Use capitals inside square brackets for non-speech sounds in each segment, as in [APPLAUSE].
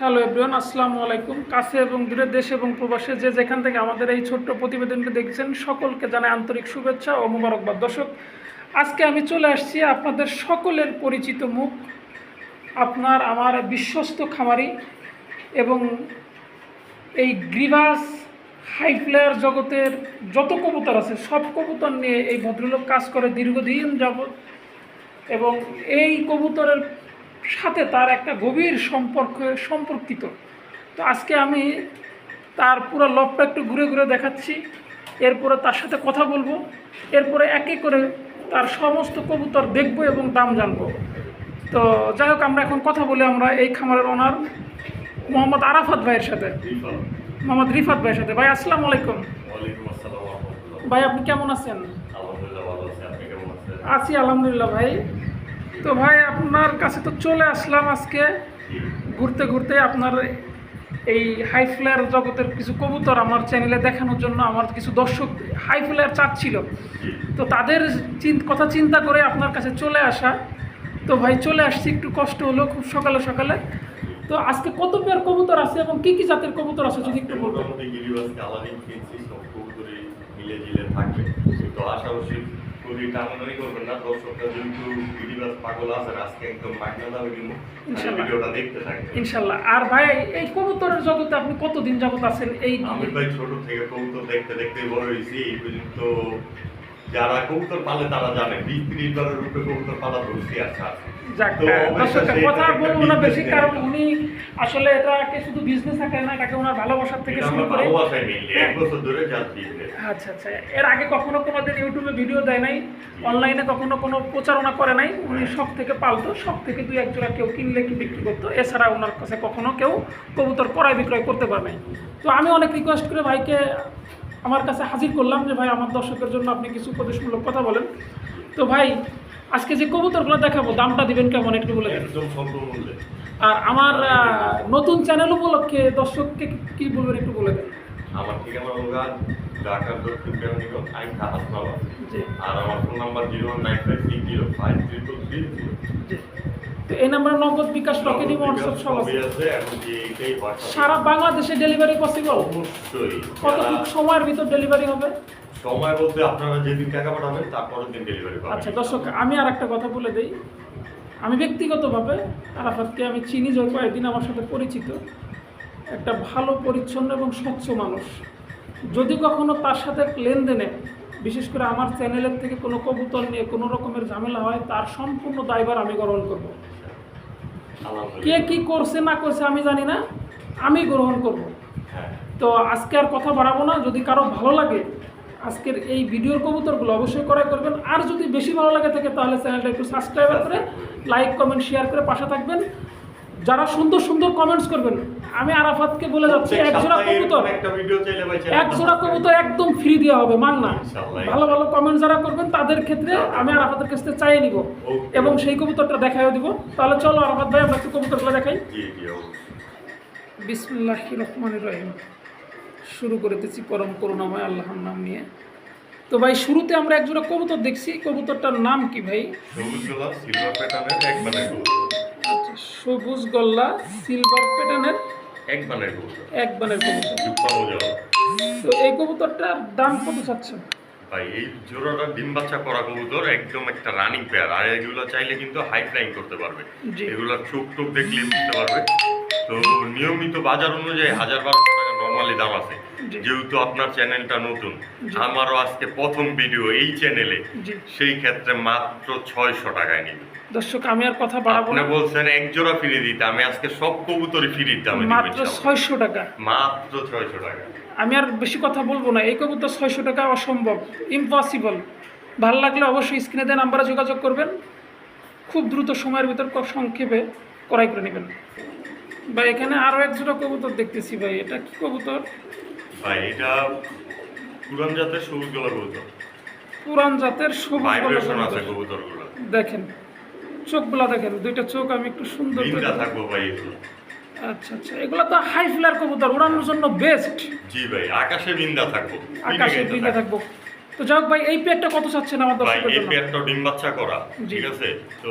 Hello everyone আসসালামু আলাইকুম। কাছে এবং দূরে দেশ এবং প্রবাসে যে যেখান থেকে আমাদের এই ছোট্ট প্রতিবেদনটি দেখছেন, সকলকে জানাই আন্তরিক শুভেচ্ছা ও মোবারকবাদ। দর্শক, আজকে আমি চলে আসছি আপনাদের সকলের পরিচিত মুখ, আপনার, আমার বিশ্বস্ত খামারি এবং এই গ্রিভাস হাই প্লেয়ার জগতের যত কবুতর আছে, সব কবুতর নিয়ে এই ভদ্রলোক কাজ করে দীর্ঘদিন যাবৎ এবং এই কবুতরের সাথে তার একটা গভীর সম্পর্ক সম্পর্কিত। তো আজকে আমি তার পুরো লভটা একটু ঘুরে ঘুরে দেখাচ্ছি। এরপরে তার সাথে কথা বলব। এরপরে একে করে তার সমস্ত কবুতর দেখব এবং দাম জানব। তো যাই হোক আমরা এখন কথা বলি আমরা এই খামারের ওনার মোহাম্মদ আরাফাত ভাইয়ের সাথে। মোহাম্মদ রিফাত ভাইয়ের সাথে। ভাই আসসালামু আলাইকুম। ভাই আপনি কেমন আছেন? আছি। আপনি কেমন আছেন? আছি আলহামদুলিল্লাহ ভাই। তো ভাই আপনার কাছে তো চলে আসলাম আজকে। ঘুরতে ঘুরতে আপনার এই হাই ফ্লেয়ার জগতের কিছু কবুতর আমার চ্যানেলে দেখানোর জন্য আমার কিছু দর্শক হাই ফ্লেয়ার চাচ্ছিল। তো তাদের কথা চিন্তা করে আপনার কাছে চলে আসা। তো ভাই চলে আসছি একটু কষ্ট হলো খুব সকালে সকালে। তো আজকে কত পেয়ার কবুতর আছে এবং কি কি জাতের কবুতর আছে যদি একটু বলবেন মোটামুটি গিরিবাস কালারিং কিনছি, সব কবুতরই মিলে ঝিলে থাকবে। তো আশা করছি খুবই টানাটানি করবেন না। দর্শকরা যেহেতু গিরিবাস পাগল আছেন, আজকে একদম মাগনা দামে। খালি ভিডিওটা দেখতে থাকবেন। ইনশাল্লাহ আর ভাই এই কবুতরের জগতে আপনি কতদিন যাবত আছেন এই আমি ভাই ছোট থেকে কবুতর দেখতে দেখতে বড় হয়েছি এই পর্যন্ত যারা কবুতর পালে তারা জানে বিশ ত্রিশ বারের রূপে কবুতর পালা ধরছি আচ্ছা কথা বলব না বেশি কারণ উনি আসলে এটাকে শুধু বিজনেস আকারে না এটাকে ওনার ভালোবাসার থেকে শুরু করে। এক বছর ধরে আচ্ছা আচ্ছা এর আগে কখনো ইউটিউবে ভিডিও দেয় নাই অনলাইনে কখনো কোনো প্রচারণা করে নাই উনি সব থেকে পালতো সব থেকে দুই এক জোড়া কেউ কিনলে কি বিক্রি করতো এছাড়া ওনার কাছে কখনো কেউ কবুতর ক্রয় বিক্রয় করতে পারে নাই। তো আমি অনেক রিকোয়েস্ট করে ভাইকে আমার কাছে হাজির করলাম যে ভাই আমার দর্শকের জন্য আপনি কিছু উপদেশমূলক কথা বলেন। তো ভাই আজকে যে কবুতরগুলো দেখাবো দামটা দিবেন কেমন একটু বলে দেন। একদম স্বল্প মূল্যে। আর আমার নতুন চ্যানেল উপলক্ষে দর্শককে কি বলবেন একটু বলে দেন। আমার ঠিকানা হলো ঢাকার দক্ষিণ কেরানীগঞ্জ আইন হাসপাতাল আর আমার phone number zero nine five six zero five triple three zero. তো এই নাম্বারে নগদ বিকাশ রকেট হোয়াটসঅ্যাপ সব সারা বাংলাদেশে ডেলিভারি পসিবল অবশ্যই। যারা সময়ের ভিতর ডেলিভারি হবে? সময় বলতে আপনারা যেদিন টাকা পাঠাবেন তারপরের দিন ডেলিভারি পাবেন। আচ্ছা দর্শক আমি আর একটা কথা বলে দিই। আমি ব্যক্তিগতভাবে আরাফাতকে আমি চিনি যে কয়েকদিন আমার সাথে পরিচিত। একটা ভালো পরিচ্ছন্ন এবং স্বচ্ছ মানুষ। যদি কখনো তার সাথে লেনদেনে বিশেষ করে আমার চ্যানেলের থেকে কোনো কবুতর নিয়ে কোনো রকমের ঝামেলা হয় তার সম্পূর্ণ দায়ভার আমি গ্রহণ করব। কে কি করছে না করছে আমি জানি না আমি গ্রহণ করব। হ্যাঁ। তো আজকে আর কথা বাড়াবো না যদি কারও ভালো লাগে আজকের এই ভিডিওর কবুতরগুলো অবশ্যই ক্রয় করবেন। আর যদি বেশি ভালো লাগে থাকে তাহলে চ্যানেলটা একটু সাবস্ক্রাইব করে লাইক কমেন্ট শেয়ার করে পাশে থাকবেন। যারা সুন্দর সুন্দর কমেন্টস করবেন আমি আরাফাতকে বলে যাচ্ছি এক জোড়া সপ্তাহে কবুতর। এরকম একটা ভিডিও চাইলে ভাই এক জোড়া কবুতর একদম ফ্রি দেওয়া হবে মান না। ভালো ভালো কমেন্ট যারা করবেন তাদের ক্ষেত্রে আমি আরাফাতের কাছ থেকে চাইয়ে নিব। এবং সেই কবুতরটা দেখাইও দিব। তাহলে চলো আরাফাত ভাই আমরা একটু কবুতরগুলো দেখাই। বিসমুল্লাহ রহমান রহিম। শুরু করে দিচ্ছি পরম করুণাময় আল্লাহর নাম নিয়ে। তো ভাই শুরুতে আমরা একজোড়া কবুতর দেখছি। কবুতরটার নাম কি ভাই? সবুজ গল্লা সিলভার প্যাটার্নের এক বানের কবুতর। এক বানের কবুতর। জুপ্পানো যাওয়া তো এই কবুতরটার দাম কত চাচ্ছেন ভাই এই জোড়াটা ডিম বাচ্চা করা কবুতর একদম একটা রানিং পেয়ার আর এগুলো চাইলে কিন্তু হাই ফ্লাইং করতে পারবে। চোখ টোক দেখলে বুঝতে পারবে। তো নিয়মিত বাজার অনুযায়ী হাজার বারো টাকা নর্মালি দাম আছে। যেহেতু আপনার চ্যানেলটা নতুন আমারও আজকে প্রথম ভিডিও এই চ্যানেলে সেই ক্ষেত্রে মাত্র ছয়শো টাকায় নিবে। দর্শক আমি আর কথা বাড়াবো না। বলছেন এক জোড়া ফিরে দিতে আমি আজকে সব কবুতরই দামে দিব মাত্র ছয়শো টাকা। মাত্র ছয়শো টাকা। আমি আর বেশি কথা বলব না এই কবুতর ছয়শো টাকা অসম্ভব ইম্পসিবল ভালো লাগলে অবশ্যই স্ক্রিনে দেওয়া নাম্বারে যোগাযোগ করবেন। খুব দ্রুত সময়ের ভিতর সংক্ষেপে করাই করে নেবেন। ভাই এখানে আরও এক জোড়া কবুতর দেখতেছি ভাই এটা কি কবুতর? ভাই এটা পুরান জাতের সবুজ গলা কবুতর। পুরান জাতের ভাইব্রেশন আছে কবুতর। কবুতরগুলো দেখেন চোখগুলা দেখেন দুইটা চোখ আমি একটু সুন্দর করে থাকব ভাই আচ্ছা আচ্ছা এগুলো তো হাই ফ্লার কবুতর উড়ানোর জন্য বেস্ট জি ভাই আকাশে বিন্দা থাকব আকাশে বিন্দা থাকব। তো যাই ভাই এই পেয়ারটা কত চাচ্ছেন আমার ভাই এই পেয়ারটা ডিম বাচ্চা করা ঠিক আছে? তো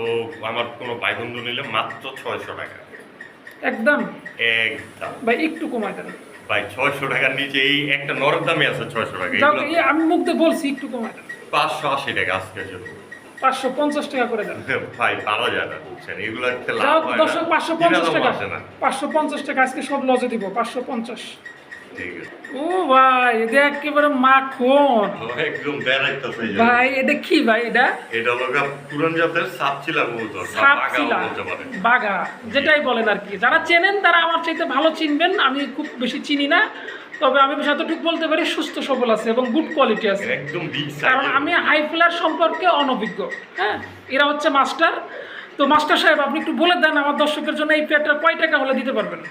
আমার কোনো ভাই বন্ধু নিলে মাত্র ছয়শো টাকা। একদম? একদম। ভাই একটু কমাই দেন। ভাই ছয়শো টাকার নিচে এই একটা নরম দামে আছে ছয়শো টাকা আমি মুখ দিয়ে বলছি একটু কমাই পাঁচশো আশি টাকা আজকে জন্য পাঁচশো পঞ্চাশ টাকা করে দেন। ভাই পারা যায় না বুঝছেন এগুলো একটা লাভ দর্শক পাঁচশো পঞ্চাশ টাকা। পাঁচশো পঞ্চাশ টাকা আজকে সব লজে দিব পাঁচশো পঞ্চাশ। ও ভাই এটা একেবারে মাখন। একদম বেড়াইতেছে ভাই এটা কি ভাই এটা? এটা হলো পুরান জাতের সাপ কবুতর বা সাপ বাঘাও ছিলা বলতে পারেন। বাঘা যেটাই বলেন আর কি। যারা চেনেন তারা আমার চাইতে ভালো চিনবেন। আমি খুব বেশি চিনি না। তবে আমি যতটুকু বলতে পারি সুস্থ সবল আছে এবং গুড কোয়ালিটি আছে। একদম কারণ আমি হাই ফ্লার সম্পর্কে অনভিজ্ঞ হ্যাঁ? এরা হচ্ছে মাস্টার তো মাস্টার সাহেব আপনি একটু বলে দেন আমার দর্শকের জন্য এই পেয়ারটা কয় টাকা হলে দিতে পারবেন?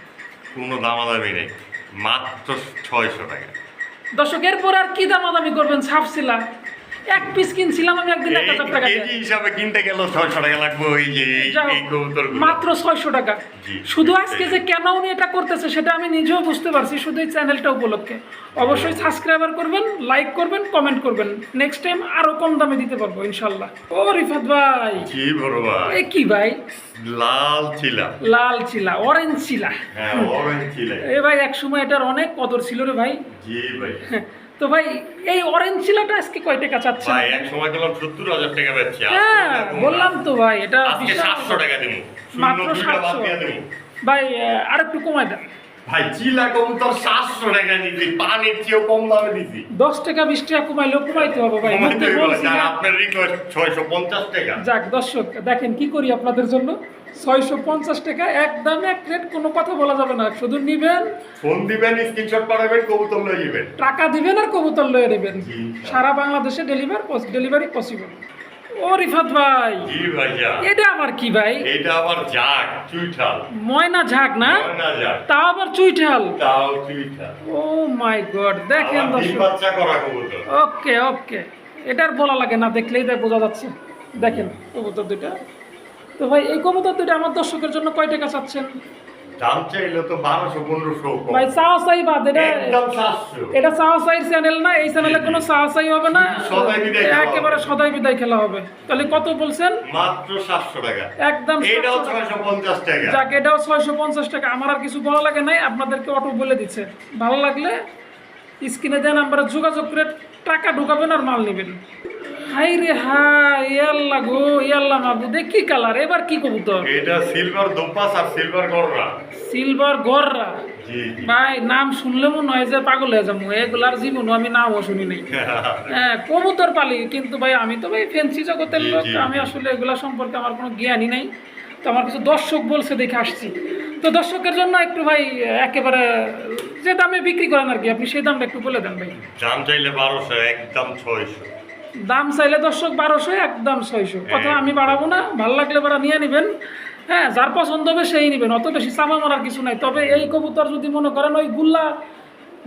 কোনো দামাদামি নেই। মাত্র ছয়শো টাকা। দর্শক এরপর আর কি দামাদামি করবেন? ছাপছিলা এক পিস কিনছিলাম আমি একদিন এক হাজার টাকা কেজি হিসাবে কিনতে গেল ছয়শো টাকা লাগবে ওই যে মাত্র ছয়শো টাকা। শুধু আজকে যে কেন উনি এটা করতেছে সেটা আমি নিজেও বুঝতে পারছি শুধু এই চ্যানেলটা উপলক্ষে। অবশ্যই সাবস্ক্রাইবার করবেন লাইক করবেন কমেন্ট করবেন। নেক্সট টাইম আরও কম দামে দিতে পারব ইনশাল্লাহ। ও রিফাত ভাই। কি বড় ভাই। এ কি ভাই? লাল ছিলাম লাল ছিলা অরেঞ্জ ছিলা হ্যাঁ অরেঞ্জ ছিলাম এ ভাই এক সময় এটার অনেক কদর ছিল রে ভাই। জি ভাই। তো ভাই এই অরেঞ্জ চিলাটা আজকে কয় টাকা চাচ্ছেন? ভাই এক সময় গেলাম সত্তর হাজার টাকা বেচছি আজকে হ্যাঁ। বললাম তো ভাই এটা আজকে টাকা দেবো মাত্র দুইটা বাদ সাতশো দিয়ে দেবো ভাই আর একটু কমাই দেন। ভাই চিলা কবুতর সাতশো টাকা নিছি পানির চেয়েও কম দামে দিছি। দশ টাকা বিশ টাকা কমাইলেও কমাইতে হবে ভাই। কমাইতে। আপনার রিকোয়েস্ট ছয়শো পঞ্চাশ টাকা। যাক দর্শক দেখেন কি করি আপনাদের জন্য। ছয়শো পঞ্চাশ টাকা একদম এক রেট কোনো কথা বলা যাবে না। শুধু নিবেন ফোন দিবেন স্ক্রিনশট পাঠাবেন কবুতর লয়ে যাবেন টাকা দিবেন আর কবুতর লয়ে নেবেন। সারা বাংলাদেশে ডেলিভার ডেলিভারি পসিবল ও রিফাত ভাই। জি ভাইয়া। এটা আবার কি ভাই? এটা আবার জাগ চুইঠাল। ময়না ঝাঁক না? না যাক তাও আবার চুইঠাল? তাও চুইঠাল। ও মাই গড দেখেন দর্শক। বাচ্চা করা কবুতর। ওকে ওকে। এটার বলা লাগে না দেখলেই তাই বোঝা যাচ্ছে। দেখেন কবুতর দুটা তো ভাই এই কবুতর দুটা আমার দর্শকের জন্য কয় টাকা চাচ্ছেন? দাম চাইলে তো বারোশো পনেরোশো ভাই চাই বাদ এটা এটা চাই চ্যানেল না এই চ্যানেলে কোনো চাই হবে না। সদাই বিদায় খেলা একেবারে সদাই বিদায় খেলা হবে। তাহলে কত বলছেন? মাত্র সাতশো টাকা। একদম এটাও 700 টাকা। ছয়শো পঞ্চাশ টাকা। যাক এটাও ছয়শো পঞ্চাশ টাকা। আমার আর কিছু বলা লাগে নাই আপনাদেরকে অটো বলে দিচ্ছে। ভালো লাগলে স্ক্রিনে দেন আমরা যোগাযোগ করে টাকা ঢুকাবেন আর মাল নেবেন। হাই রে হাই ইয়াল্লা গো ইয়াল্লা মাবু দেখি কালার এবার কি কবুতর? এটা সিলভার দোপাস আর সিলভার গররা। সিলভার গররা? ভাই নাম শুনলে মনে হয় যে পাগল হয়ে যাব এগুলার জীবনও আমি নামও শুনি নাই। হ্যাঁ কবুতর পালি কিন্তু ভাই আমি তো ভাই ফেন্সি জগতের লোক আমি আসলে এগুলা সম্পর্কে আমার কোনো জ্ঞানই নাই। তো আমার কিছু দর্শক বলছে দেখে আসছি। তো দর্শকের জন্য একটু ভাই একেবারে যে দামে বিক্রি করেন আর কি আপনি সেই দামটা একটু বলে দেন ভাই। দাম চাইলে বারোশো একদম ছয়শো। দাম চাইলে দর্শক বারোশো একদম ছয়শো। কথা আমি বাড়াবো না ভালো লাগলে বাড়া নিয়ে নেবেন। হ্যাঁ যার পছন্দ হবে সেই নেবেন অত বেশি চামা মারার কিছু নাই। তবে এই কবুতর যদি মনে করেন ওই গুল্লা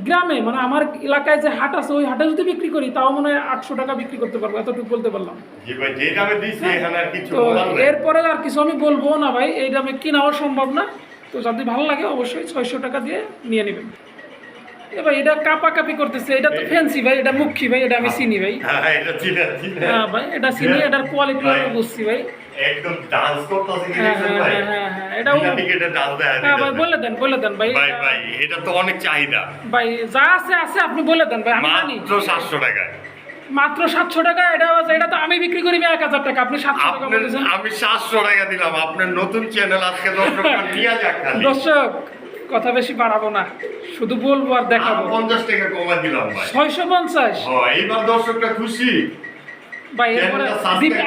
গ্রামে মানে আমার এলাকায় যে হাট আছে ওই হাটে যদি বিক্রি করি তাও মনে হয় আটশো টাকা বিক্রি করতে পারব এতটুকু বলতে পারলাম। জি ভাই যে দামে দিচ্ছি এখানে আর কিছু তো এরপরে আর কিছু আমি বলব না ভাই এই দামে কেনাও সম্ভব না। তো যদি ভালো লাগে অবশ্যই ছয়শো টাকা দিয়ে নিয়ে নেবেন। এ ভাই এটা কাপা করতেছে এটা তো ফ্যান্সি ভাই এটা মুখী ভাই এটা আমি চিনি ভাই। হ্যাঁ এটা চিনে চিনে। ভাই এটা চিনি এটার কোয়ালিটি আমি বুঝছি ভাই। একদম ডান্স করতেছে কি দেখছেন ভাই? হ্যাঁ, হ্যাঁ, এটাও- বিনা টিকেটে ডান্স দেয় হ্যাঁ ভাই বলে দেন বলে দেন ভাই ভাই ভাই এটা তো অনেক চাহিদা। ভাই যা আছে আছে আপনি বলে দেন ভাই আমি জানি। মাত্র টাকায়। মাত্র সাতশো টাকা এটা এটা তো আমি বিক্রি করি এক হাজার টাকা আপনি সাতশো টাকা আমি সাতশো টাকা দিলাম আপনার নতুন চ্যানেল আজকে [LAUGHS] দর্শক দর্শক কথা বেশি বাড়াবো না। শুধু বলব আর দেখাবো। পঞ্চাশ টাকা কমা দিলাম ছয়শো পঞ্চাশ? এইবার দর্শকটা খুশি। ভাই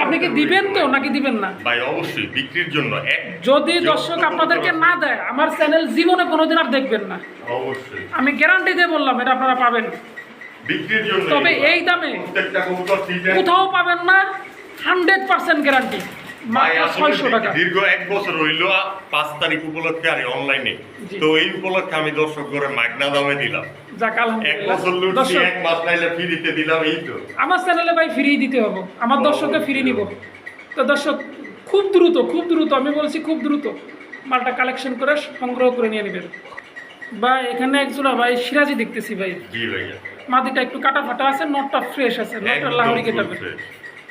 আপনি কি দিবেন তো নাকি দিবেন না? ভাই অবশ্যই বিক্রির জন্য যদি দর্শক আপনাদেরকে না দেয় আমার চ্যানেল জীবনে কোনোদিন আর দেখবেন না। অবশ্যই। আমি গ্যারান্টি দিয়ে বললাম এটা আপনারা পাবেন। বিক্রির জন্য তবে এই দামে কোথাও পাবেন না। হান্ড্রেড পার্সেন্ট গ্যারান্টি দীর্ঘ এক বছর হইল পাঁচ তারিখ উপলক্ষে আর অনলাইনে তো এই উপলক্ষে আমি দর্শক করে মাগনা দামে দিলাম। এক বছর লুটছি এক মাস নাইলে ফ্রিতে দিলাম এই তো। আমার চ্যানেলে ভাই ফ্রি দিতে হবে। আমার দর্শককে ফ্রি নিব। তো দর্শক খুব দ্রুত খুব দ্রুত আমি বলছি খুব দ্রুত। মালটা কালেকশন করে সংগ্রহ করে নিয়ে নেবেন। ভাই এখানে একজোড়া ভাই সিরাজি দেখতেছি ভাই। মাদিটা একটু কাটা ফাটা আছে নটটা ফ্রেশ আছে নটটা কেটাবে।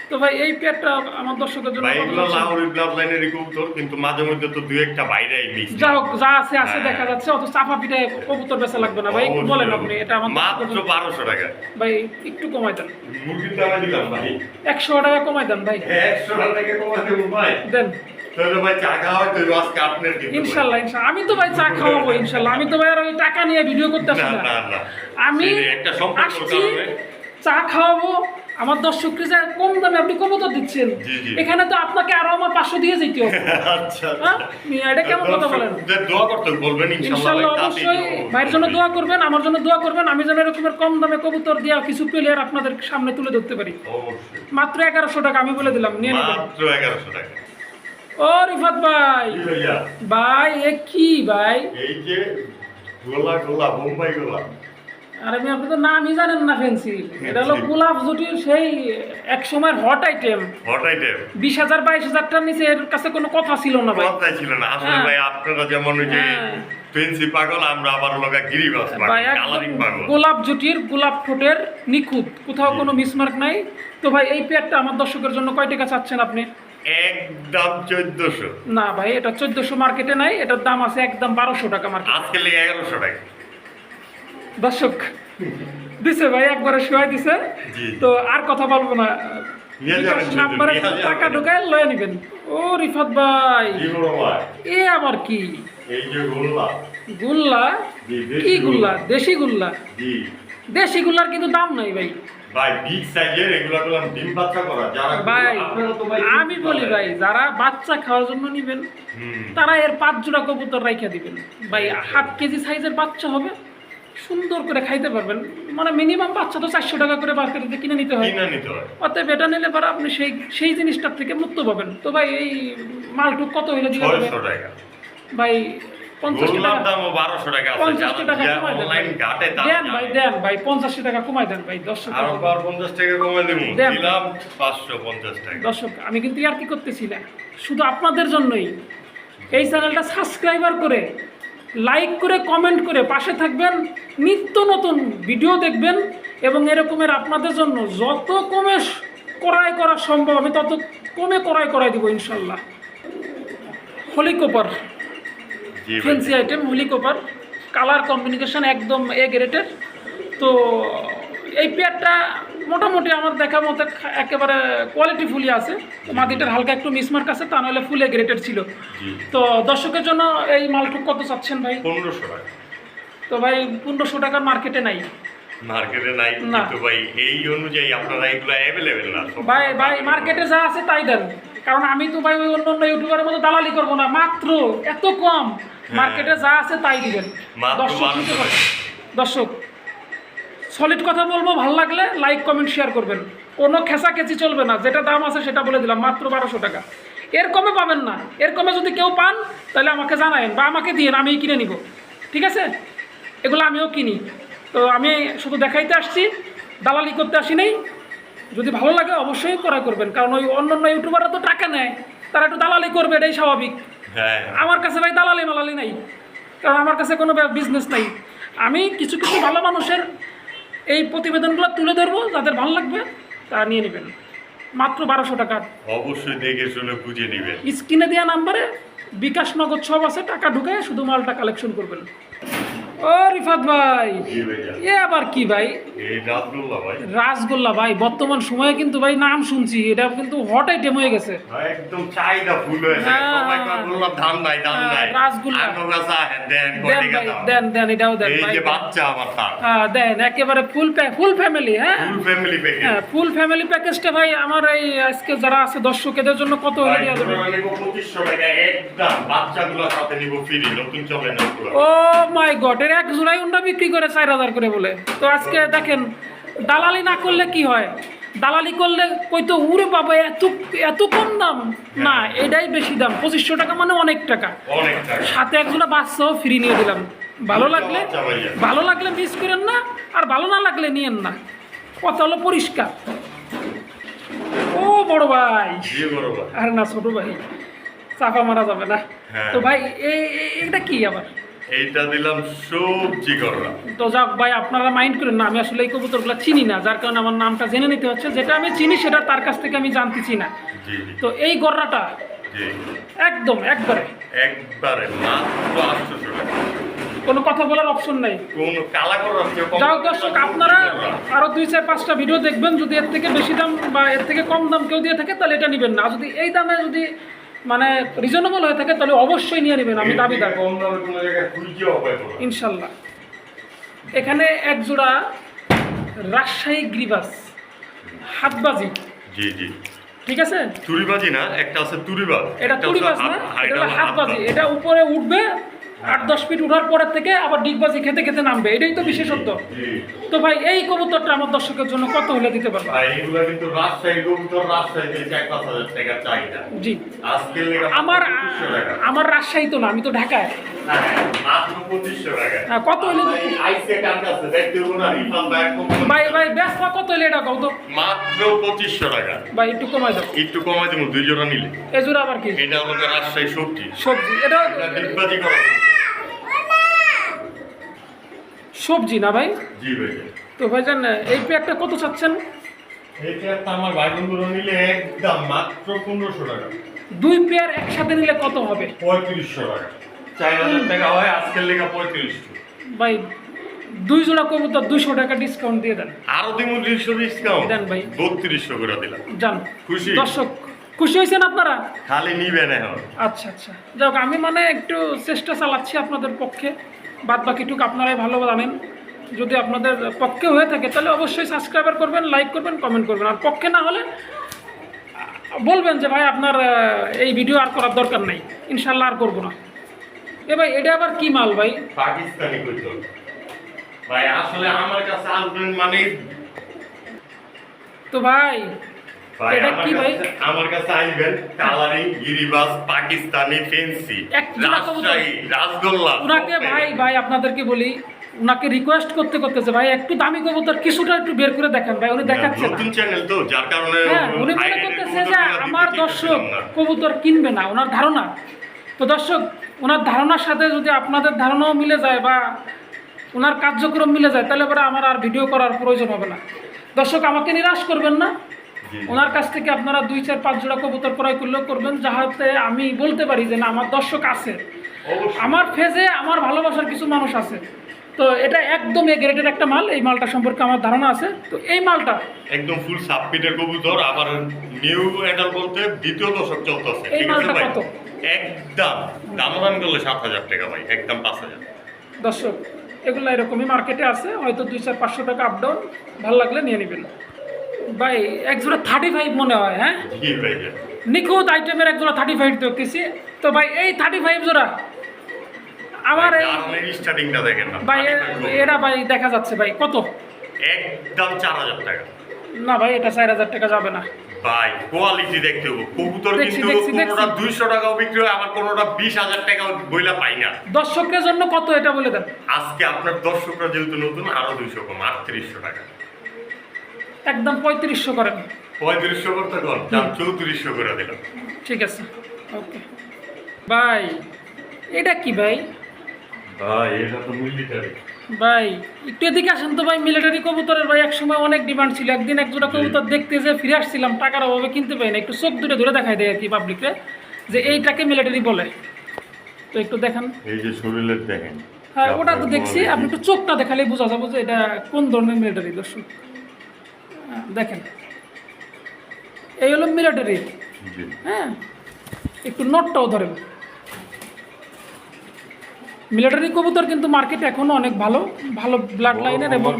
তো ভাই এই পেয়ারটা আমার দর্শকের জন্য ভাই কত এগুলো যাচ্ছে? লাহোরি ব্লাড লাইনের কবুতর কিন্তু মাঝে মধ্যে তো দুই একটা বাইরে মিক্স যা হোক যা আছে আছে হ্যাঁ। দেখা যাচ্ছে। অত চাপা পিঠে কবুতর বেচা লাগবে না ভাই। বলেন আপনি এটা আমার মাত্র দর্শকের জন্য- বারোশো টাকা। ভাই একটু কমাই দেন। মুরগির দামে দিলাম ভাই। একশো টাকা কমাই দেন ভাই। একশো টাকা কমা দেবো ভাই। দেন। হয়। ইনশাল্লাহ ইনশাল্লাহ। আমি তো ভাই চা খাওয়াবো ইনশাল্লাহ। আমি তো ভাই আর ওই টাকা নিয়ে ভিডিও করতে আসি না আমি আসছি চা খাওয়াবো আমার দর্শককে যে কম দামে আপনি কবুতর দিচ্ছেন। এখানে তো আপনাকে আরও আমার পাঁচশো দিয়ে যেতে হবে। [LAUGHS] আচ্ছা হ্যাঁ? এটা কেমন কথা বলেন? ইনশাল্লাহ অবশ্যই। ভাইয়ের জন্য দোয়া করবেন আমার জন্য দোয়া করবেন আমি যেন এরকমের কম দামে কবুতর দিয়া কিছু প্লেয়ার আপনাদের সামনে তুলে ধরতে পারি। মাত্র এগারোশো টাকা আমি বলে দিলাম নিয়ে এগারোশো টাকা। ও রিফাত ভাই। ভাই এ কি ভাই? এই যে গোলা গোলা বোম্বাই গোলা। আর আমি আপনি তো নামই জানেন না এটা হলো গোলাপ জুটির সেই এক সময়ের হট আইটেম হট আইটেম বিশ হাজার বাইশ হাজার টাকার নিচে এর কাছে কোনো কথা ছিল না ভাই। ছিল না। আসলে হ্যাঁ। ভাই আপনারা যেমন ওই যে হ্যাঁ। পাগল আমরা আবার লগা গিরিবাস পাগল গোলাপ জুটির গোলাপ ঠোঁটের নিখুঁত। কোথাও কোনো মিসমার্ক নাই। তো ভাই এই পেয়ারটা আমার দর্শকের জন্য কয় টাকা চাচ্ছেন আপনি? একদম চোদ্দশো। না ভাই এটা চোদ্দশো মার্কেটে নাই এটার দাম আছে একদম বারোশো টাকা মার্কেট আজকে এগারোশো টাকা। দর্শক দিছে ভাই একবারে শুয়াই দিছে। তো আর কথা বলব না। টাকা ঢুকায় লয়ে নিবেন। ও রিফাত ভাই এ আবার কি? গুল্লা। কি গুল্লা। দেশি গুল্লা? দেশি গুল্লার কিন্তু দাম নাই ভাই। আমি বলি ভাই যারা বাচ্চা খাওয়ার জন্য নিবেন তারা এর পাঁচ জোড়া কবুতর রাইখা দিবেন। ভাই হাফ কেজি সাইজের বাচ্চা হবে। সুন্দর করে খাইতে পারবেন। মানে মিনিমাম পাঁচশো তো চারশো টাকা করে মার্কেটে কিনে নিতে হয়। অতএব এটা নিলে পরে আপনি সেই সেই জিনিসটার থেকে মুক্ত পাবেন। তো ভাই এই মালটুক কত হইলে হবে ভাই পঞ্চাশ টাকা। পঞ্চাশ কমাই দেন ভাই। জানে। দেন ভাই পঞ্চাশ টাকা কমাই দেন ভাই। দর্শক আমি কিন্তু আর কি করতেছি না। শুধু আপনাদের জন্যই। এই চ্যানেলটা সাবস্ক্রাইবার করে লাইক করে কমেন্ট করে পাশে থাকবেন নিত্য নতুন ভিডিও দেখবেন এবং এরকমের আপনাদের জন্য যত কমে করাই করা সম্ভব আমি তত কমে করাই করাই দিব ইনশাল্লাহ। হলিকোপার জি ভাই। ফেন্সি আইটেম হলিকোপার কালার কম্বিনেশন একদম এ গ্রেটের তো এই পেয়ারটা মোটামুটি আমার দেখা মতে একেবারে কোয়ালিটি ফুলি আছে। তো মাদিটার হালকা একটু মিসমার্ক আছে তা নাহলে ফুলে গ্রেটেড ছিল। তো দর্শকের জন্য এই মালটুক কত চাচ্ছেন ভাই? পনেরোশো টাকা। তো ভাই পনেরোশো টাকা মার্কেটে নাই। মার্কেটে নাই না। কিন্তু ভাই এই অনুযায়ী আপনারা এগুলো অ্যাভেলেবেল না ভাই ভাই মার্কেটে যা আছে তাই দেন। কারণ আমি তো ভাই ওই অন্য অন্য ইউটিউবারের মতো দালালি করব না মাত্র এত কম মার্কেটে যা আছে তাই দিবেন। দর্শক। দর্শক সলিড কথা বলব ভালো লাগলে লাইক কমেন্ট শেয়ার করবেন। কোনো খেঁচাখেচি চলবে না যেটা দাম আছে সেটা বলে দিলাম মাত্র বারোশো টাকা। এর কমে পাবেন না এর কমে যদি কেউ পান তাহলে আমাকে জানায়েন বা আমাকে দিন আমি কিনে নিব। ঠিক আছে? এগুলো আমিও কিনি। তো আমি শুধু দেখাইতে আসছি দালালি করতে আসি নাই। যদি ভালো লাগে অবশ্যই করা করবেন কারণ ওই অন্য অন্য ইউটিউবাররা তো টাকা নেয় তারা একটু দালালি করবে এটাই স্বাভাবিক। হ্যাঁ। আমার কাছে ভাই দালালি মালালি নাই কারণ আমার কাছে কোনো বিজনেস নাই। আমি কিছু কিছু ভালো মানুষের এই প্রতিবেদনগুলো তুলে ধরবো যাদের ভালো লাগবে তা নিয়ে নেবেন। মাত্র বারোশো টাকা। অবশ্যই দেখে শুনে বুঝে নেবেন। স্ক্রিনে দেওয়া নাম্বারে বিকাশ নগদ সব আছে টাকা ঢুকে শুধু মালটা কালেকশন করবেন। ও রিফাত ভাই। এ আবার কি ভাই? রাসগোল্লা ভাই। বর্তমান সময়ে কিন্তু ভাই নাম শুনছি এটা কিন্তু হট আইটেম হয়ে গেছে। একদম চাহিদা ফুল হয়েছে। সবাই কয় গোল্লার ধান নাই ধান নাই। রাসগোল্লা। আঙ্গুর গাছা, দেন দেন কোটি ভাই টাকা দেন দেন এটাও দেন এই যে বাচ্চা আমার হ্যাঁ, দেন একেবারে ফুল ফুল ফ্যামিলি হ্যাঁ? ফুল ফ্যামিলি প্যাকেজ হ্যাঁ ফুল ফ্যামিলি প্যাকেজটা ভাই আমার এই আজকে যারা আছে দর্শকেদের জন্য কত হলে ভাই দেওয়া যাবে 2500 টাকা একদম বাচ্চাগুলোর সাথে নিব ফ্রি নতুন চলে না ও মাই গড এর এক জোড়াই উন্ডা বিক্রি করে চার হাজার করে বলে। তো আজকে দেখেন দালালি না করলে কি হয়? দালালি করলে কই তো উড়ে বাবা এত এত কম দাম? না এটাই বেশি দাম। পঁচিশশো টাকা মানে অনেক টাকা। সাথে এক জোড়া বাচ্চাও ফ্রি নিয়ে দিলাম। ভালো লাগলে ভালো লাগলে মিস করেন না আর ভালো না লাগলে নিয়েন না। কথা হলো পরিষ্কার। ও বড় ভাই। আর না ছোট ভাই। চাপা মারা যাবে না। হ্যাঁ। তো ভাই এটা কি আবার? এইটা দিলাম সবজি করলা। তো যাক ভাই আপনারা মাইন্ড করেন না আমি আসলে এই কবুতরগুলো চিনি না যার কারণে আমার নামটা জেনে নিতে হচ্ছে। যেটা আমি চিনি সেটা তার কাছ থেকে আমি জানতেছি না। তো এই গররাটা একদম একবারে। একবারে মাত্র আটশোশো টাকা কোনো কথা বলার অপশন নাই। যাও দর্শক আপনারা আরও দুই চার পাঁচটা ভিডিও দেখবেন যদি এর থেকে বেশি দাম বা এর থেকে কম দাম কেউ দিয়ে থাকে তাহলে এটা নেবেন না। যদি এই দামে যদি মানে রিজনেবল হয়ে থাকে তাহলে অবশ্যই নিয়ে নেবেন আমি দাবি না। ইনশাল্লাহ। এখানে এক জোড়া রাজশাহী গ্রিবাস হাতবাজি। জি জি। ঠিক আছে? তুরিবাজি না একটা আছে তুরিবাজ। এটা তুরিবাজ না এটা হাতবাজি। এটা উপরে উঠবে আট দশ ফিট উঠার পরের থেকে আবার ডিগবাজি খেতে খেতে নামবে। এটাই তো বিশেষত্ব। তো ভাই এই কবুতরটা আমার দর্শকের জন্য কত হলে দিতে পারবা? জি। আমার আমার রাজশাহী তো না আমি তো ঢাকায়। হ্যাঁ, কত ভাই ভাই কত এটা কত মাত্র পঁচিশশো টাকা। ভাই একটু কমাই দাও। একটু কমাই দেবো দুই জোড়া নিলে। এ জোড়া আবার কি? এটা হলো রাজশাহী সবজি। সবজি এটা এটা ডিগবাজি করা। সবজি না ভাই? জি ভাই। তো ভাইজান এই পেয়ারটা কত চাচ্ছেন? এটা একটা আমার ভাই বন্ধুরা নিলে একদম মাত্র পনেরোশো টাকা। দুই পেয়ার একসাথে নিলে কত হবে? পঁয়ত্রিশশো টাকা। চার হাজার টাকা হয় আজকের লেগে পঁয়ত্রিশশো। ভাই দুই জোড়া কবুতর দুইশো টাকা ডিসকাউন্ট দিয়ে দেন। আরও দিন দুইশো ডিসকাউন্ট দেন ভাই। বত্রিশশো করে দিলাম। যান। খুশি? দর্শক খুশি হয়েছেন আপনারা? খালি নিবেন এখন। আচ্ছা আচ্ছা। যাক আমি মানে একটু চেষ্টা চালাচ্ছি আপনাদের পক্ষে। বাদ বাকিটুকু আপনারাই ভালো জানেন। যদি আপনাদের পক্ষে হয়ে থাকে তাহলে অবশ্যই সাবস্ক্রাইবার করবেন লাইক করবেন কমেন্ট করবেন। আর পক্ষে না হলে বলবেন যে ভাই আপনার এই ভিডিও আর করার দরকার নেই। ইনশাল্লাহ আর করব না। এ ভাই এটা আবার কি মাল ভাই? পাকিস্তানি ভাই আসলে আমার কাছে মানে তো ভাই এটা আমার কি ভাই? কাছে আমার কাছে আইবেন কালারিং গিরিবাস পাকিস্তানি ফেন্সি এক জোড়া রাজশাহী রাজগোল্লা ওনাকে ভাই ভাই আপনাদেরকে বলি ওনাকে রিকোয়েস্ট করতে করতেছে ভাই একটু দামি কবুতর কিছুটা একটু বের করে দেখেন ভাই উনি দেখাচ্ছে না। নতুন চ্যানেল তো যার কারণে উনি মনে করতেছে যে আমার দর্শক কবুতর কিনবে না ওনার ধারণা। তো দর্শক ওনার ধারণার সাথে যদি আপনাদের ধারণাও মিলে যায় বা ওনার কার্যক্রম মিলে যায় তাহলে পরে আমার আর ভিডিও করার প্রয়োজন হবে না। দর্শক আমাকে নিরাশ করবেন না। ওনার কাছ থেকে আপনারা দুই চার পাঁচ জোড়া কবুতর ক্রয় করলেও করবেন যাহাতে আমি বলতে পারি যে না আমার দর্শক আছে। আমার ফেজে আমার ভালোবাসার কিছু মানুষ আছে। তো এটা একদম এ গ্রেডের একটা মাল এই মালটা সম্পর্কে আমার ধারণা আছে। তো এই মালটা একদম ফুল সাবপিটের কবুতর আবার নিউ এডাল বলতে দ্বিতীয় দশক চলতেছে এই মালটা কত? একদম দামাদামি করলে সাত হাজার টাকা ভাই একদম পাঁচ হাজার। দর্শক এগুলো এরকমই মার্কেটে আছে হয়তো দুই চার পাঁচশো টাকা আপ ডাউন ভালো লাগলে নিয়ে নেবেন। ভাই এক জোড়া থার্টি ফাইভ মনে হয় হ্যাঁ? নিখুঁত আইটেমের এক জোড়া থার্টি ফাইভ দেখতেছি তো ভাই এই থার্টি ফাইভ জোড়া আমার এই স্টার্টিংটা দেখেন ভাই এরা ভাই দেখা যাচ্ছে ভাই কত? একদম চার হাজার টাকা। না ভাই এটা চার হাজার টাকা যাবে না। ভাই কোয়ালিটি দেখতে হবে। কবুতর কিন্তু কোনোটা দুইশো টাকাও বিক্রি হয় আবার কোনোটা বিশ হাজার টাকাও বইলা পাই না। দর্শকের জন্য কত এটা বলে দেন? আজকে আপনার দর্শকরা যেহেতু নতুন আরও দুইশো কম আটত্রিশশো টাকা। একদম পঁয়ত্রিশশো করেন পঁয়ত্রিশশো করতে কর দাম চৌত্রিশশো করে দিলাম। ঠিক আছে ওকে। ভাই এটা কি ভাই? ভাই এটা তো মিলিটারি ভাই একটু এদিকে আসেন তো ভাই মিলিটারি কবুতরের ভাই এক সময় অনেক ডিমান্ড ছিল। একদিন এক জোড়া কবুতর দেখতে যে ফিরে আসছিলাম টাকার অভাবে কিনতে পাই না একটু চোখ দূরে ধরে দেখাই দেয় আর কি পাবলিককে যে এইটাকে মিলিটারি বলে। তো একটু দেখান। এই যে শরীরের দেখেন হ্যাঁ ওটা তো দেখছি আপনি একটু চোখটা দেখালেই বোঝা যাব যে এটা কোন ধরনের মিলিটারি দর্শক। দেখেন এই হলো মিলিটারি হ্যাঁ একটু নটটাও ধরেন। মিলিটারি কবুতর কিন্তু মার্কেট এখনও অনেক ভালো ভালো ব্লাড লাইনের এবং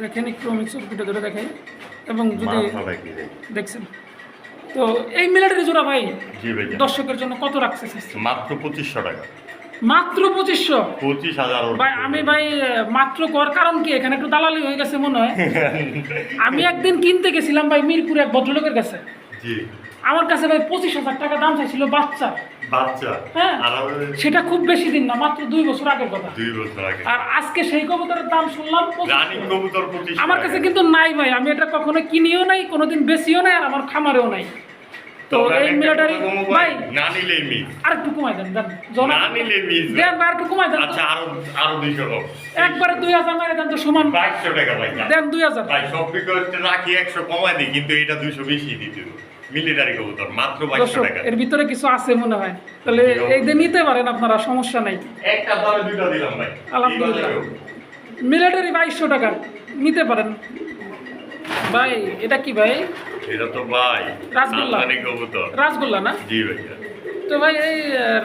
দেখেন একটু আমি চোখটা ধরে দেখাই। এবং যদি দেখছেন। তো এই মিলিটারি জোড়া ভাই দর্শকের জন্য কত রাখছে? মাত্র পঁচিশশো টাকা। মাত্র পঁচিশশো। পঁচিশ হাজার ভাই আমি ভাই মাত্র কর কারণ কি? এখানে একটু দালালি হয়ে গেছে মনে হয়। আমি একদিন কিনতে গেছিলাম ভাই মিরপুর এক ভদ্রলোকের কাছে। আমার কাছে ভাই পঁচিশ হাজার টাকা দাম চাইছিল বাচ্চা। বাচ্চা? হ্যাঁ। সেটা খুব বেশি দিন না মাত্র দুই বছর আগের কথা। দুই বছর আগে। আর আজকে সেই কবুতরের দাম শুনলাম কবুতর আমার কাছে কিন্তু নাই ভাই আমি এটা কখনো কিনিও নাই কোনোদিন বেশিও নাই আর আমার খামারেও নাই। তো এই মিলিটারি ভাই না মিস আর একটু কমাই দেন দেন না নিলে মিস দেন ভাই একটু কমাই দেন। আচ্ছা আরও আরও দুইশো হোক একবারে দুই হাজার মেরে দেন তো সমান। বাইশশো টাকা ভাই দেন দুই হাজার। ভাই সব বিকল্পে রাখি একশো কমাই দিই কিন্তু এটা দুইশো বেশি দিতে মিলিটারি কবুতর মাত্র বাইশশো দর্শক টাকা। এর ভিতরে কিছু আছে মনে হয়। তাহলে এই দিয়ে নিতে পারেন আপনারা সমস্যা নাই। একটা দামে দুটো দিলাম ভাই। আলহামদুলিল্লাহ। মিলিটারি বাইশশো টাকা নিতে পারেন। ভাই এটা কি ভাই? এটা তো ভাই রাসগোল্লা। কবুতর। রাসগোল্লা না? জি ভাইয়া। তো ভাই এই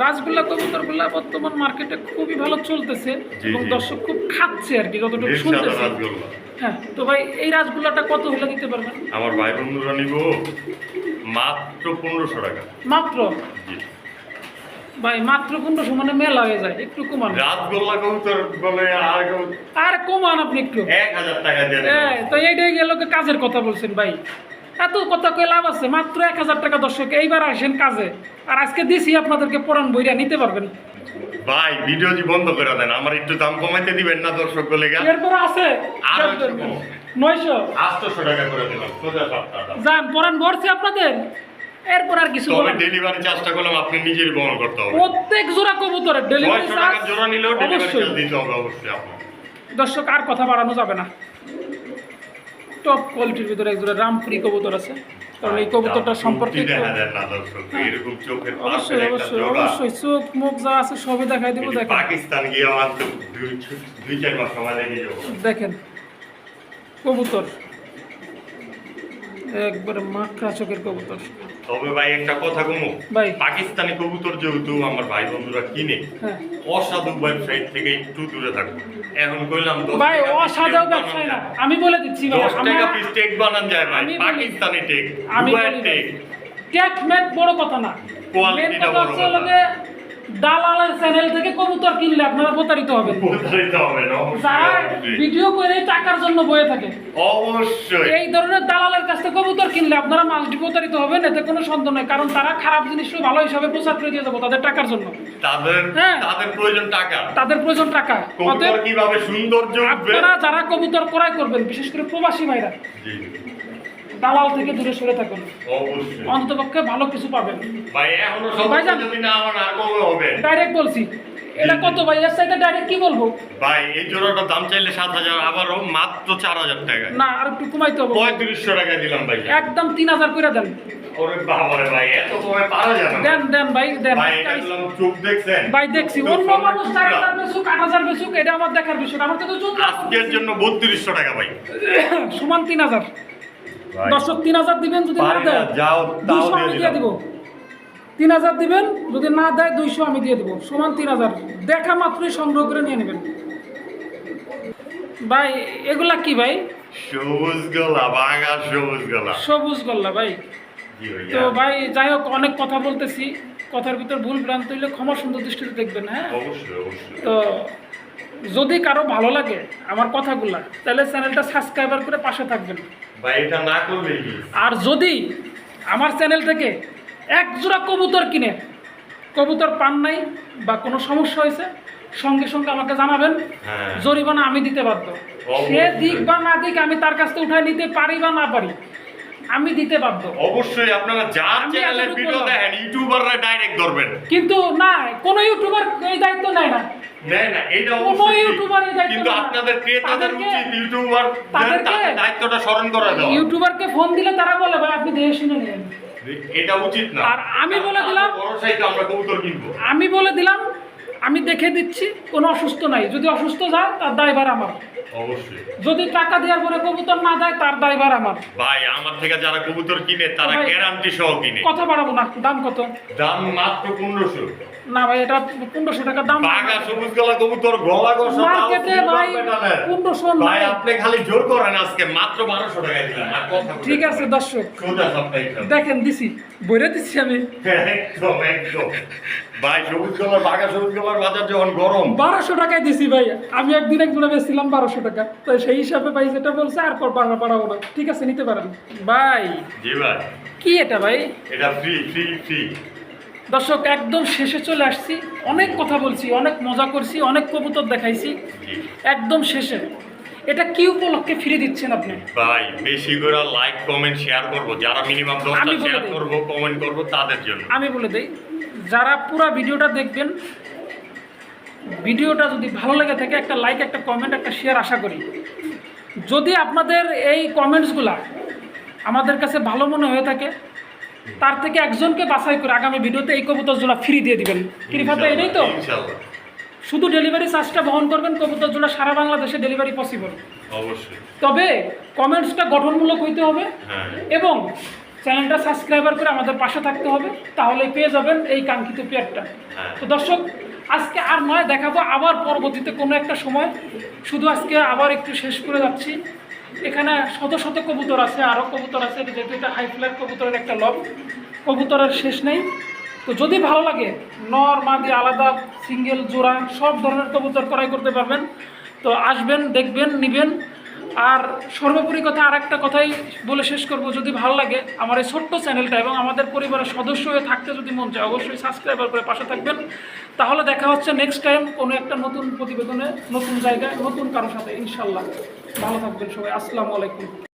রাসগোল্লা কবুতরগুলা বর্তমান মার্কেটে খুবই ভালো চলতেছে এবং দর্শক খুব খাচ্ছে আর কি যতটুকু শুনতেছে। হ্যাঁ তো ভাই এই রাসগোল্লাটা কত হলে দিতে পারবেন? আমার ভাই বন্ধুরা নিব মাত্র পনেরোশো টাকা। মাত্র? জি। ভাই মাত্র পনেরোশো মানে মেলা হয়ে যায় একটু কমান। রাসগোল্লা কবুতর বলে আর আর কমান আপনি একটু। এক হাজার টাকা দিয়ে তো এইটাই গেল কাজের কথা বলছেন ভাই। এত কথা কয়ে লাভ আছে মাত্র এক হাজার টাকা দর্শক এইবার আসেন কাজে। আর আজকে দিছি আপনাদেরকে পরান বইরা নিতে পারবেন। ভাই ভিডিও জি বন্ধ করে দেন আমার একটু দাম কমাইতে দিবেন না দর্শক বলে এরপরে আছে। আর। নয়শো। আটশোশো টাকা করে দিলাম যান পরান ভরছে আপনাদের। এরপর আর কিছু তবে ডেলিভারি চার্জটা করলাম আপনি নিজের বহন করতে হবে। প্রত্যেক জোড়া কবুতরের ডেলিভারি ছয়শো জোড়া নিলেও ডেলিভারি চার্জ দিতে হবে অবশ্যই আপনার দর্শক আর কথা বাড়ানো যাবে না। টপ কোয়ালিটির ভিতরে এক জোড়া রামপুরি কবুতর আছে। কারণ এই কবুতরটা সম্পর্কে চোখের অবশ্যই অবশ্যই অবশ্যই। চোখ মুখ যা আছে সবই দেখাই দিব দেখেন। পাকিস্তান গিয়ে আনতে দুই দুই চার মাস সময় লেগে দেখেন কবুতর। একবারে মাকড়া চোখের কবুতর। তবে ভাই একটা কথা কমু। পাকিস্তানি কবুতর যেহেতু আমার ভাই বন্ধুরা কিনে হ্যাঁ। অসাধু ওয়েবসাইট থেকে একটু দূরে থাকব। এখন কইলাম ভাই টেক ব্যবসায় না। আমি বলে দিচ্ছি। ভাই টাকা পিস টেক বানান যায় ভাই। পাকিস্তানি টেক আমি টেক টেক ম্যাট বড় কথা না। Quality Main টা কথা বড় কথা। দালালের চ্যানেল থেকে কবুতর কিনলে আপনারা প্রতারিত হবেন। প্রতারিত হবে যারা ভিডিও করে টাকার জন্য বয়ে থাকে। অবশ্যই। এই ধরনের দালালের কাছ থেকে কবুতর কিনলে আপনারা মাল্টি প্রতারিত হবেন এতে কোনো সন্দেহ নেই কারণ তারা খারাপ জিনিসও ভালো হিসাবে প্রচার করে দিয়ে যাব তাদের টাকার জন্য। তাদের হ্যাঁ। তাদের প্রয়োজন টাকা। তাদের প্রয়োজন টাকা। কবুতর কীভাবে সৌন্দর্য আপনারা যারা কবুতর ক্রয় করবেন বিশেষ করে প্রবাসী ভাইরা দালাল থেকে দূরে সরে থাকুন। অবশ্যই। অন্তপক্ষে ভালো কিছু পাবেন। ডাইরেক্ট বলছি। এটা কত ভাই? এর সাইডে ডাইরেক্ট কি বলব? ভাই এই জোড়াটার দাম চাইলে সাত হাজার আবারও মাত্র চার হাজার টাকা। না আর একটু কমাইতে হবে। পঁয়ত্রিশশো টাকা দিলাম ভাই। একদম তিন হাজার করে দেন। আমার দেখার বিষয় আমার তো আজকের জন্য বত্রিশশো টাকা ভাই। সমান তিন হাজার। দর্শক তিন হাজার দিবেন যদি না দেয় দুইশো আমি দিয়ে দিব। তিন হাজার দিবেন যদি না দেয় দুইশো আমি দিয়ে দিব। সমান তিন হাজার। দেখা মাত্রই সংগ্রহ করে নিয়ে নেবেন। ভাই এগুলা কি ভাই? সবুজ গলা সবুজ গলা। সবুজ গল্লা ভাই। তো ভাই যাই হোক অনেক কথা বলতেছি। কথার ভিতর ভুল ভ্রান্ত হইলে ক্ষমা সুন্দর দৃষ্টিতে দেখবেন হ্যাঁ? তো যদি কারও ভালো লাগে আমার কথাগুলা তাহলে চ্যানেলটা সাবস্ক্রাইবার করে পাশে থাকবেন। ভাই এটা না করলে আর যদি আমার চ্যানেল থেকে এক জোড়া কবুতর কিনে কবুতর পান নাই বা কোনো সমস্যা হয়েছে সঙ্গে সঙ্গে আমাকে জানাবেন হ্যাঁ। জরিমানা আমি দিতে বাধ্য। সে দিক বা না দিক আমি তার কাছ থেকে উঠায় নিতে পারি বা না পারি আমি দিতে বাধ্য। অবশ্যই আপনারা চ্যানেলের এতটুকু ভিডিও দেখেন ইউটিউবাররা ডাইরেক্ট ধরবেন। কিন্তু না কোনো ইউটিউবার এই দায়িত্ব নেয় না। নেয় না এটা অবশ্যই ইউটিউবার কিন্তু নেয় না। আপনাদের ক্রেতাদের উচিত ইউটিউবার দায়িত্বটা স্মরণ করে ইউটিউবারকে ফোন দিলে তারা বলে ভাই আপনি দেখে শুনে নেন এটা উচিত না। আর আমি বলে দিলাম- আমরা কবুতর কিনবো। আমি বলে দিলাম আমি দেখে দিচ্ছি কোনো অসুস্থ নাই। যদি অসুস্থ যায় তার দায়ভার আমার। অবশ্যই। যদি টাকা দেওয়ার পরে কবুতর না দেয় তার দায়ভার আমার। ভাই আমার থেকে যারা কবুতর কিনে তারা ভাই- গ্যারান্টি সহ কিনে। কথা বাড়াবো না দাম কত? দাম মাত্র পনেরোশো। না ভাই এটা পনেরোশো টাকা দাম। বাঘা সবুজ গলা কবুতর গলা গসা মার্কেটে ভাই পনেরোশো ভাই নাই। আপনি খালি জোর করেন আজকে মাত্র বারোশো টাকা দিলাম আর কথা ঠিক আছে দর্শক। সোজা সাপ্তাহিক দেখেন দিছি। বইরে দিচ্ছি আমি। একদম একদম। ভাই সবুজ গলার বাঘা সবুজ গলার বাজার যখন গরম। বারোশো টাকায় দিছি ভাই। আমি একদিন বেচছিলাম বারোশো টাকা। তো সেই হিসাবে ভাই যেটা বলছে আর পর বাড়া বাড়াবো না। ঠিক আছে নিতে পারেন। ভাই জি ভাই। কি এটা ভাই? এটা ফ্রি ফ্রি ফ্রি দর্শক একদম শেষে চলে আসছি। অনেক কথা বলছি অনেক মজা করছি অনেক কবুতর দেখাইছি। একদম শেষে। এটা কি উপলক্ষে ফিরে দিচ্ছেন আপনি? ভাই বেশি করে লাইক কমেন্ট শেয়ার করব। যারা মিনিমাম আমি দশটা বলে শেয়ার করব কমেন্ট করব তাদের জন্য। আমি বলে দিই। যারা পুরো ভিডিওটা দেখবেন ভিডিওটা যদি ভালো লেগে থাকে একটা লাইক একটা কমেন্ট একটা শেয়ার আশা করি। যদি আপনাদের এই কমেন্টসগুলা আমাদের কাছে ভালো মনে হয়ে থাকে তার থেকে একজনকে বাছাই করে আগামী ভিডিওতে এই কবুতরজোড়া ফ্রি দিয়ে দিবেন। কৃপাতে এটাই তো শুধু ডেলিভারি চার্জটা বহন করবেন কবুতর জোড়া সারা বাংলাদেশে ডেলিভারি পসিবল অবশ্যই। তবে কমেন্টসটা গঠনমূলক হইতে হবে হ্যাঁ। এবং চ্যানেলটা সাবস্ক্রাইবার করে আমাদের পাশে থাকতে হবে তাহলে পেয়ে যাবেন এই কাঙ্ক্ষিত পেয়ারটা। হ্যাঁ। তো দর্শক আজকে আর নয় দেখাবো আবার পরবর্তীতে কোনো একটা সময়। শুধু আজকে আবার একটু শেষ করে যাচ্ছি। এখানে শত শত কবুতর আছে আরও কবুতর আছে যেহেতু এটা হাই ফ্লাইট কবুতরের একটা লব। কবুতরের শেষ নেই। তো যদি ভালো লাগে নর মাদি আলাদা সিঙ্গেল জোড়া সব ধরনের কবুতর ক্রয় করতে পারবেন। তো আসবেন দেখবেন নিবেন। আর সর্বোপরি কথা আর একটা কথাই বলে শেষ করব। যদি ভালো লাগে আমার এই ছোট্ট চ্যানেলটা এবং আমাদের পরিবারের সদস্য হয়ে থাকতে যদি মন চায় অবশ্যই সাবস্ক্রাইবার করে পাশে থাকবেন। তাহলে দেখা হচ্ছে নেক্সট টাইম কোনো একটা নতুন প্রতিবেদনে, নতুন জায়গায়, নতুন কারোর সাথে, ইনশাল্লাহ। ভালো থাকবেন সবাই। আসসালামু আলাইকুম।